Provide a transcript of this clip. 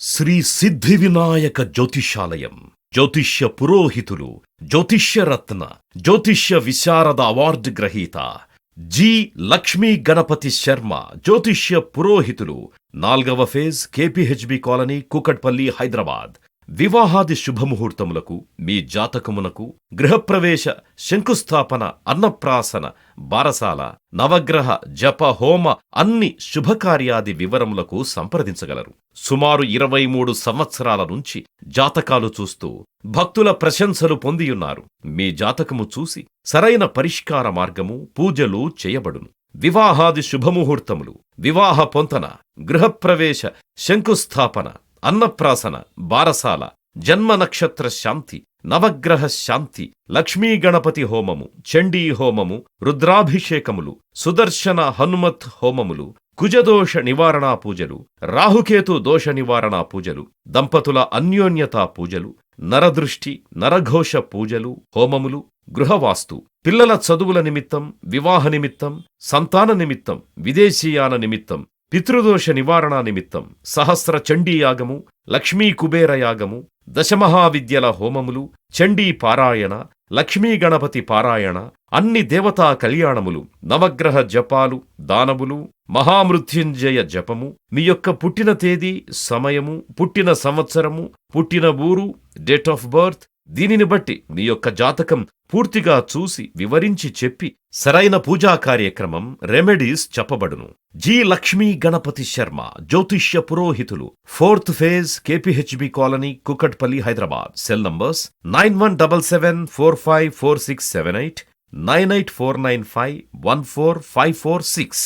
శ్రీ సిద్ధి వినాయక జ్యోతిషాలయం. జ్యోతిష్య పురోహితులు జ్యోతిష్యరత్న జ్యోతిష్య విశారద అవార్డు గ్రహీత జి లక్ష్మీ గణపతి శర్మ జ్యోతిష్య పురోహితులు నాల్గవ phase KPHB colony Kukatpally Hyderabad. వివాహాది శుభముహూర్తములకు మీ జాతకమునకు గృహప్రవేశ శంకుస్థాపన అన్నప్రాసన బారసాల నవగ్రహ జప హోమ అన్ని శుభకార్యాది వివరములకు సంప్రదించగలరు. సుమారు ఇరవై మూడు సంవత్సరాల నుంచి జాతకాలు చూస్తూ భక్తుల ప్రశంసలు పొందియున్నారు. మీ జాతకము చూసి సరైన పరిష్కార మార్గము పూజలు చేయబడును. వివాహాది శుభముహూర్తములు వివాహ పొంతన గృహప్రవేశ శంకుస్థాపన అన్నప్రాసన బారసాల జన్మ నక్షత్ర శాంతి నవగ్రహ శాంతి లక్ష్మీ గణపతి హోమము చండీ హోమము రుద్రాభిషేకములు సుదర్శన హనుమత్ హోమములు కుజదోష నివారణా పూజలు రాహుకేతు దోష నివారణా పూజలు దంపతుల అన్యోన్యతా పూజలు నరదృష్టి నరఘోష పూజలు హోమములు గృహవాస్తు పిల్లల చదువుల నిమిత్తం వివాహ నిమిత్తం సంతాన నిమిత్తం విదేశీయాన నిమిత్తం పితృదోష నివారణ నిమిత్తం సహస్ర చండీయాగము లక్ష్మీ కుబేర యాగము దశమహావిద్యల హోమములు చండీ పారాయణ లక్ష్మీ గణపతి పారాయణ అన్ని దేవతా కళ్యాణములు నవగ్రహ జపాలు దానములు మహామృత్యుంజయ జపము మీ యొక్క పుట్టిన తేదీ సమయము పుట్టిన సంవత్సరము పుట్టిన ఊరు డేట్ ఆఫ్ బర్త్ దీనిని బట్టి మీ యొక్క జాతకం పూర్తిగా చూసి వివరించి చెప్పి సరైన పూజా కార్యక్రమం రెమెడీస్ చెప్పబడును. జి లక్ష్మీ గణపతి శర్మ జ్యోతిష్య పురోహితులు fourth phase KPHB colony Kukatpally Hyderabad. Cell numbers nine one double seven four five four six seven eight nine eight four nine five one four five four six.